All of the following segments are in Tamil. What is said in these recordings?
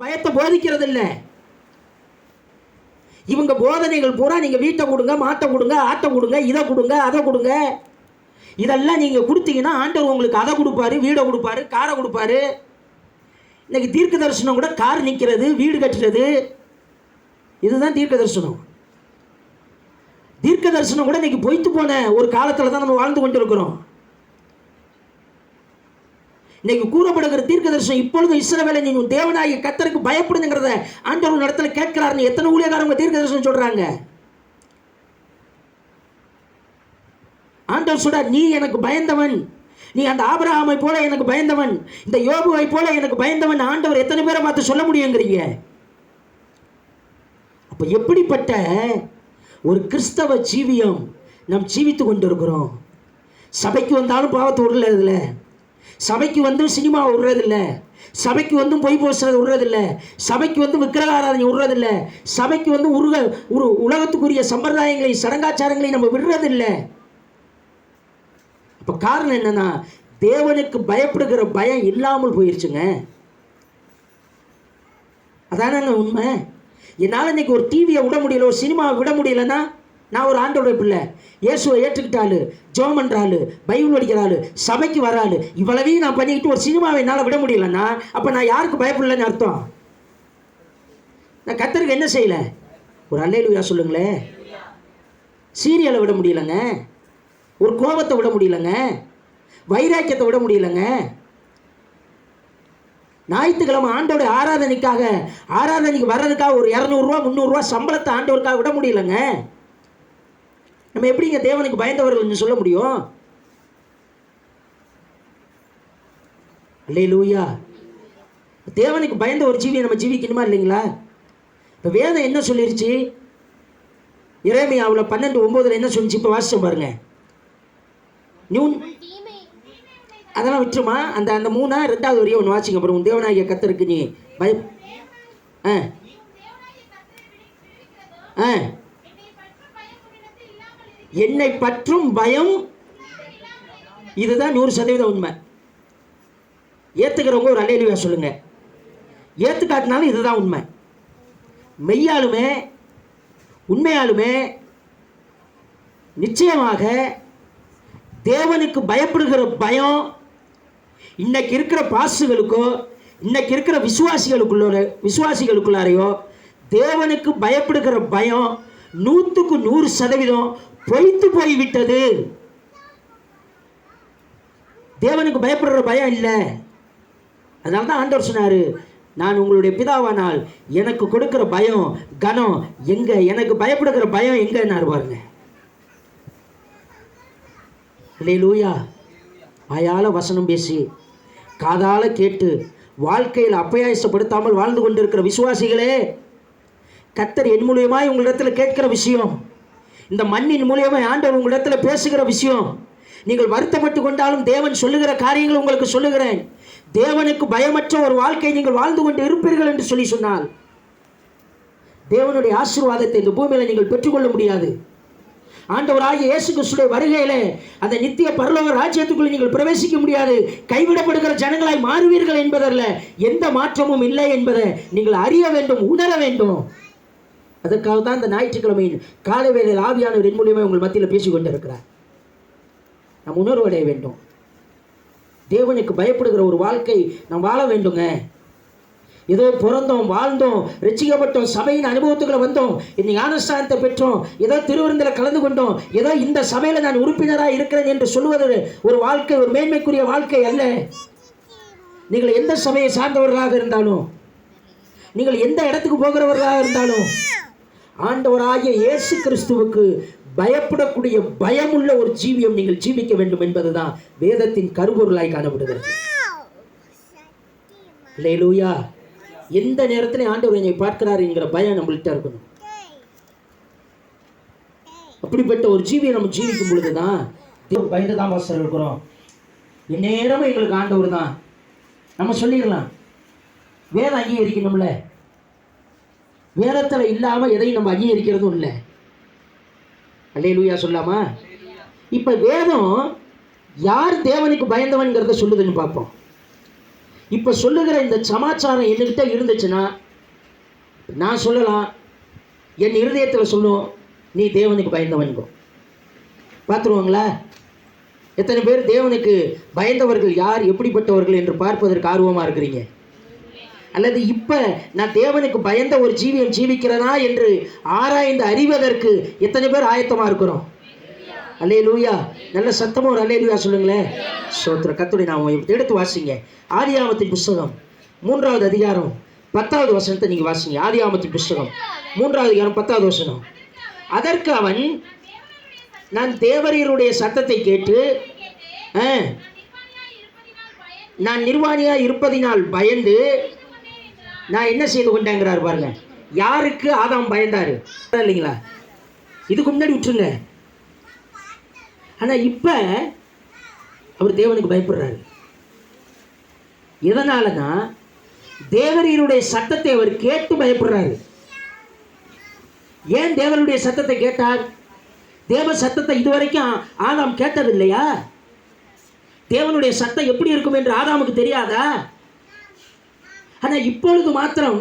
பயத்தை போதிக்கிறது இல்லை இவங்க போதனைகள் பூரா நீங்கள் வீட்டை கொடுங்க மாட்டை கொடுங்க ஆட்டை கொடுங்க இதை கொடுங்க அதை கொடுங்க. இதெல்லாம் நீங்கள் கொடுத்தீங்கன்னா ஆண்டவர் உங்களுக்கு அதை கொடுப்பாரு வீடை கொடுப்பாரு காரை கொடுப்பாரு. இன்னைக்கு தீர்க்க தரிசனம் கூட கார் நிற்கிறது வீடு கட்டுறது. இதுதான் தீர்க்க தரிசனம். தீர்க்க தரிசனம் கூட இன்னைக்கு பொய்த்து போன ஒரு காலத்தில் தான் நம்ம வாழ்ந்து கொண்டு இருக்கிறோம் இன்னைக்கு கூறப்படுகிற தீர்க்க தரிசனம் இப்பொழுது இஸ்ரவேலை நீ உன் தேவனாகிய கத்தருக்கு பயப்படுதுங்கிறத ஆண்டவர் இடத்துல கேட்கிறாருன்னு எத்தனை ஊழியக்காரங்க தீர்க்க தரிசனம் ஆண்டவர் சொல்றார் நீ எனக்கு பயந்தவன். நீ அந்த ஆபரகாமை போல எனக்கு பயந்தவன். இந்த யோபுவை போல எனக்கு பயந்தவன். ஆண்டவர் எத்தனை பேரை பார்த்து சொல்ல முடியுங்கிறீங்க? அப்போ எப்படிப்பட்ட ஒரு கிறிஸ்தவ ஜீவியம் நாம் ஜீவித்து கொண்டிருக்கிறோம்? சபைக்கு வந்தாலும் பாவத்தை விடுறதில்ல சபைக்கு வந்து சினிமா விடுறதில்ல சபைக்கு வந்து பொய் போசுறது விடுறதில்ல சபைக்கு வந்து விக்கிரகாராதனை விடுறதில்ல சபைக்கு வந்து உருக ஒரு உலகத்துக்குரிய சம்பிரதாயங்களை சடங்காச்சாரங்களை நம்ம விடுறதில்லை. அப்போ காரணம் என்னன்னா தேவனுக்கு பயப்படுகிற பயம் இல்லாமல் போயிருச்சுங்க. அதானங்க உண்மை? என்னால் இன்னைக்கு ஒரு டிவியை விட முடியல ஒரு சினிமாவை விட முடியலன்னா நான் ஒரு ஆண்டோட பிள்ளை. இயேசுவை ஏற்றுக்கிட்டாலு ஜோம் பண்ணுறாள் பைபிள் படிக்கிறாள் சபைக்கு வராள். இவ்வளவையும் நான் பண்ணிக்கிட்டு ஒரு சினிமாவை என்னால் விட முடியலன்னா அப்போ நான் யாருக்கு பயப்படலன்னு அர்த்தம்? நான் கத்தருக்கு என்ன செய்யலை? ஒரு அல்லையிலுயா சொல்லுங்களேன் சீரியலை விட முடியலங்க. ஒரு கோபத்தை விட முடியலங்க. வைராக்கியத்தை விட முடியலங்க. ஞாயிற்றுக்கிழமை ஆண்டோட ஆராதனைக்காக ஆராதனைக்கு வர்றதுக்காக ஒரு இரநூறுவா முந்நூறுரூவா சம்பளத்தை ஆண்டவருக்காக விட முடியலங்க. நம்ம எப்படிங்க தேவனுக்கு பயந்தவர்கள் சொல்ல முடியும்? இல்லை லூயா தேவனுக்கு பயந்த ஒரு ஜீவியை நம்ம ஜீவிக்கணுமா இல்லைங்களா? இப்போ வேதம் என்ன சொல்லிருச்சு? இறைமையாவில் பன்னெண்டு ஒம்போதில் என்ன சொல்லிச்சு? இப்போ வாசிச்சோம் பாருங்க. நியூ அதெல்லாம் விட்டுருமா? அந்த அந்த மூணா ரெண்டாவது வரையும் ஒன்று வாசிங்க. அப்புறம் உன் தேவனாகிய கத்தருக்கு நீ பய ஆ. ஆ. என்னை பற்றும் பயம் இதுதான் நூறு சதவீதம் உண்மை. ஏற்றுக்கிறவங்க ஒரு அலையிலுவா சொல்லுங்க. ஏற்றுக்காட்டினாலும் இதுதான் உண்மை. மெய்யாலுமே உண்மையாலுமே நிச்சயமாக தேவனுக்கு பயப்படுகிற பயம் இன்னைக்கு இருக்கிற பாசுகளுக்கோ இன்னைக்கு இருக்கிற விசுவாசிகளுக்குள்ள விசுவாசிகளுக்குள்ளாரையோ தேவனுக்கு பயப்படுகிற பயம் நூற்றுக்கு நூறு சதவீதம் பொய்த்து போய்விட்டது. தேவனுக்கு பயப்படுற பயம் இல்லை. அதனால தான் ஆண்டவர் சொன்னார் நான் உங்களுடைய பிதாவானால் எனக்கு கொடுக்குற பயம் கனம் எங்க? எனக்கு பயப்படுகிற பயம் எங்கன்னாரு பாருங்க. லூயா வாயால் வசனம் பேசி காதால் கேட்டு வாழ்க்கையில் அப்பயாசப்படுத்தாமல் வாழ்ந்து கொண்டிருக்கிற விசுவாசிகளே கத்தர் என் மூலியமாய் உங்களிடத்தில் கேட்கிற விஷயம். இந்த மண்ணின் மூலியமாய் ஆண்டவர் உங்களிடத்தில் பேசுகிற விஷயம். நீங்கள் வருத்தப்பட்டு கொண்டாலும் தேவன் சொல்லுகிற காரியங்கள் உங்களுக்கு சொல்லுகிறேன். தேவனுக்கு பயமற்ற ஒரு வாழ்க்கை நீங்கள் வாழ்ந்து கொண்டு இருப்பீர்கள் என்று சொல்லி சொன்னால் தேவனுடைய ஆசீர்வாதத்தை இந்த பூமியில் நீங்கள் பெற்றுக்கொள்ள முடியாது. ஆண்டவராகிய இயேசு கிறிஸ்துடைய வருகையிலே அந்த நித்திய பரலோக ராஜ்யத்துக்குள் நீங்கள் பிரவேசிக்க முடியாது. கைவிடப்படுகிற ஜனங்களாய் மாறுவீர்கள் என்பதல்ல எந்த மாற்றமும் இல்லை என்பதை நீங்கள் அறிய வேண்டும் உணர வேண்டும். அதற்காக தான் இந்த ஞாயிற்றுக்கிழமையின் காலை வேளையில் ஆவியானவர் என் மூலியமாக உங்கள் மத்தியில் பேசிக் கொண்டிருக்கிறார் நாம் உணர்வு அடைய வேண்டும். தேவனுக்கு பயப்படுகிற ஒரு வாழ்க்கை நாம் வாழ வேண்டுங்க. ஏதோ பிறந்தோம் வாழ்ந்தோம் ரசிக்கப்பட்டோம் சபையின் அனுபவத்துக்குள்ள வந்தோம் இந்த ஞானஸ்தானத்தை பெற்றோம் ஏதோ திருவிருந்தில் கலந்து கொண்டோம் ஏதோ இந்த சபையில் நான் உறுப்பினராக இருக்கிறேன் என்று சொல்வது ஒரு வாழ்க்கை ஒரு மேன்மைக்குரிய வாழ்க்கை அல்ல. நீங்கள் எந்த சபையை சார்ந்தவர்களாக இருந்தாலும் நீங்கள் எந்த இடத்துக்கு போகிறவர்களாக இருந்தாலும் ஆண்டவராகிய இயேசு கிறிஸ்துவுக்கு பயப்படக்கூடிய பயமுள்ள ஒரு ஜீவியம் நீங்கள் ஜீவிக்க வேண்டும் என்பதுதான் வேதத்தின் கருபொருளாய் காணப்படுகிறது. லேலூயா எந்த நேரத்திலையும் ஆண்டவர் என்னை பார்க்கிறார் என்கிற பயம் நம்மள்கிட்ட இருக்கணும். அப்படிப்பட்ட ஒரு ஜீவியை நம்ம ஜீவிக்கும் பொழுதுதான் பயந்து தான் வாசல் இருக்கிறோம். எந்நேரமும் எங்களுக்கு ஆண்டவர் தான். நம்ம சொல்லிடலாம். வேதம் அங்கீகரிக்கணும்ல? வேதத்தில் இல்லாமல் எதையும் நம்ம அங்கீகரிக்கிறதும் இல்லை. அல்லே லூயா சொல்லாமா இப்போ வேதம் யார் தேவனுக்கு பயந்தவன்கிறத சொல்லுதுன்னு பார்ப்போம். இப்போ சொல்லுகிற இந்த சமாச்சாரம் என்கிட்ட இருந்துச்சுன்னா நான் சொல்லலாம் என் இருதயத்தில் சொல்லும் நீ தேவனுக்கு பயந்தவன்கோ. பார்த்துருவாங்களா? எத்தனை பேர் தேவனுக்கு பயந்தவர்கள் யார் எப்படிப்பட்டவர்கள் என்று பார்ப்பதற்கு ஆர்வமாக இருக்கிறீங்க? அல்லது இப்போ நான் தேவனுக்கு பயந்த ஒரு ஜீவியம் ஜீவிக்கிறனா என்று ஆராய்ந்து அறிவதற்கு எத்தனை பேர் ஆயத்தமாக இருக்கிறோம்? அல்லே லூயா நல்ல சத்தமாக ஒரு அல்லே லூயா சொல்லுங்களேன் சோத்திர கத்துடைய நான் எடுத்து வாசிங்க. ஆதியாமத்தின் புஸ்தகம். மூன்றாவது அதிகாரம். பத்தாவது வசனத்தை நீங்கள் வாசிங்க. ஆதியாமத்தின் புஸ்தகம். மூன்றாவது அதிகாரம் பத்தாவது வசனம். அதற்கு அவன் நான் தேவரீருடைய சத்தத்தை கேட்டு நான் நிர்வாணியாக இருப்பதினால் பயந்து நான் என்ன செய்து கொண்டேங்கிறார் பாருங்க. யாருக்கு ஆதாம் பயந்தார்? இல்லைங்களா? இதுக்கு முன்னாடி விட்டுருங்க. ஆனால் இப்போ அவர் தேவனுக்கு பயப்படுறாரு. தான் தேவரீருடைய சத்தத்தை அவர் கேட்டு பயப்படுறாரு. ஏன் தேவனுடைய சத்தத்தை கேட்டார்? தேவ சத்தத்தை இதுவரைக்கும் ஆதாம் கேட்டது இல்லையா தேவனுடைய சத்தம் எப்படி இருக்கும் என்று ஆதாமுக்கு தெரியாதா? ஆனால் இப்பொழுது மாத்திரம்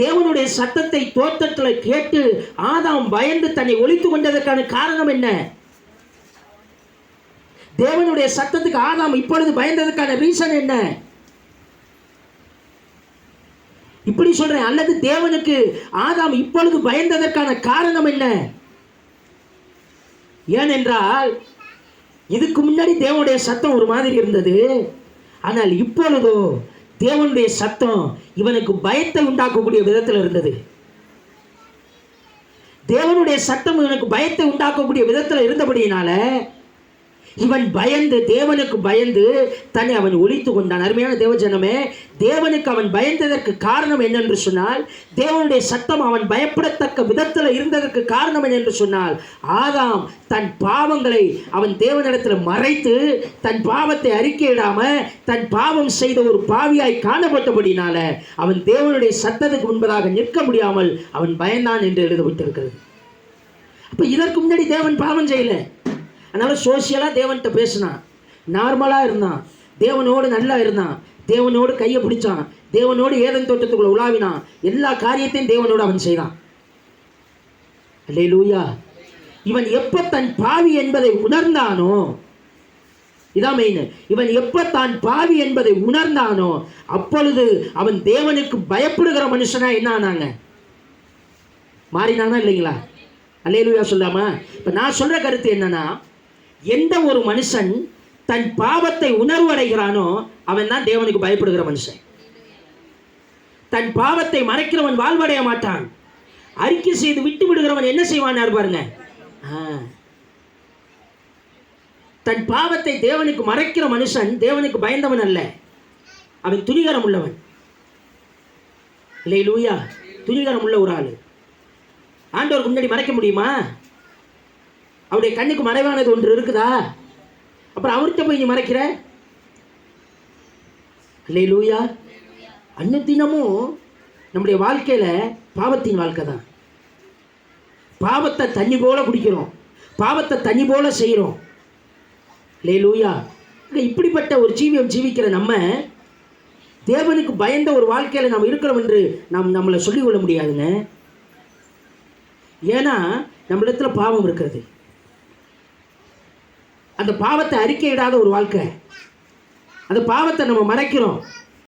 தேவனுடைய சத்தத்தை தோட்டத்தில் கேட்டு ஆதாம் பயந்து தன்னை ஒழித்து கொண்டதற்கான காரணம் என்ன? தேவனுடைய சத்தத்துக்கு ஆதாம் இப்பொழுது பயந்ததற்கான ரீசன் என்ன? இப்படி சொல்றேன் அல்லது தேவனுக்கு ஆதாம் இப்பொழுது பயந்ததற்கான காரணம் என்ன? ஏனென்றால் இதுக்கு முன்னாடி தேவனுடைய சத்தம் ஒரு மாதிரி இருந்தது ஆனால் இப்பொழுதோ தேவனுடைய சத்தம் இவனுக்கு பயத்தை உண்டாக்கக்கூடிய விதத்தில் இருந்தது. தேவனுடைய சத்தம் இவனுக்கு பயத்தை உண்டாக்கக்கூடிய விதத்தில் இருந்தபடியினால இவன் பயந்து தேவனுக்கு பயந்து தன்னை அவன் ஒழித்து கொண்டான். அருமையான தேவஜனமே தேவனுக்கு அவன் பயந்ததற்கு காரணம் என்னென்று சொன்னால் தேவனுடைய சத்தம் அவன் பயப்படத்தக்க விதத்தில் இருந்ததற்கு காரணம் என்னென்று சொன்னால் ஆதாம் தன் பாவங்களை அவன் தேவனிடத்தில் மறைத்து தன் பாவத்தை அறிக்கையிடாம தன் பாவம் செய்த ஒரு பாவியாய் காணப்பட்டபடினால அவன் தேவனுடைய சத்தத்துக்கு முன்பதாக நிற்க முடியாமல் அவன் பயந்தான் என்று எழுதப்பட்டிருக்கிறது. அப்போ இதற்கு முன்னாடி தேவன் பாவம் செய்யல. அதனால் சோசியலாக தேவன்கிட்ட பேசினான். நார்மலாக இருந்தான். தேவனோடு நல்லா இருந்தான். தேவனோடு கையை பிடிச்சான். தேவனோடு ஏதன் தோட்டத்துக்குள்ள உலாவினான். எல்லா காரியத்தையும் தேவனோடு அவன் செய்தான். அல்லே லூயா இவன் எப்போ தன் பாவி என்பதை உணர்ந்தானோ இதான் மெயின் இவன் எப்போ தான் பாவி என்பதை உணர்ந்தானோ அப்பொழுது அவன் தேவனுக்கு பயப்படுகிற மனுஷனா என்ன ஆனாங்க? மாறினானா இல்லைங்களா? அல்லேலுயா சொல்லாமா? இப்போ நான் சொல்கிற கருத்து என்னன்னா எந்த ஒரு மனுஷன் தன் பாவத்தை உணர்வடைகிறானோ அவன் தான் தேவனுக்கு பயப்படுகிற மனுஷன். தன் பாவத்தை மறைக்கிறவன் வாழ்வடைய மாட்டான். அறிக்கை செய்து விட்டு விடுகிறவன் என்ன செய்வான் பாருங்க? தன் பாவத்தை தேவனுக்கு மறைக்கிற மனுஷன் தேவனுக்கு பயந்தவன் அல்ல. அவன் துணிகரம் உள்ளவன். இல்லை லூயா துணிகரம் உள்ள ஒரு ஆள். ஆண்டவருக்கு முன்னாடி மறைக்க முடியுமா? அவருடைய கண்ணுக்கு மறைவானது ஒன்று இருக்குதா? அப்புறம் அவர்கிட்ட போய் நீ மறைக்கிற? இல்லை லூயா அன்னதினமும் நம்முடைய வாழ்க்கையில் பாவத்தின் வாழ்க்கை தான். பாவத்தை தண்ணி போல குடிக்கிறோம். பாவத்தை தண்ணி போல செய்கிறோம் லே லூயா இப்படிப்பட்ட ஒரு ஜீவியம் ஜீவிக்கிற நம்ம தேவனுக்கு பயந்த ஒரு வாழ்க்கையில் நாம் இருக்கிறோம் என்று நாம் நம்மளை சொல்லிக்கொள்ள முடியாதுங்க. ஏன்னா நம்மளிடத்தில் பாவம் இருக்கிறது. அந்த பாவத்தை அறிக்கையிடாத ஒரு வாழ்க்கை. அந்த பாவத்தை நம்ம மறைக்கிறோம்.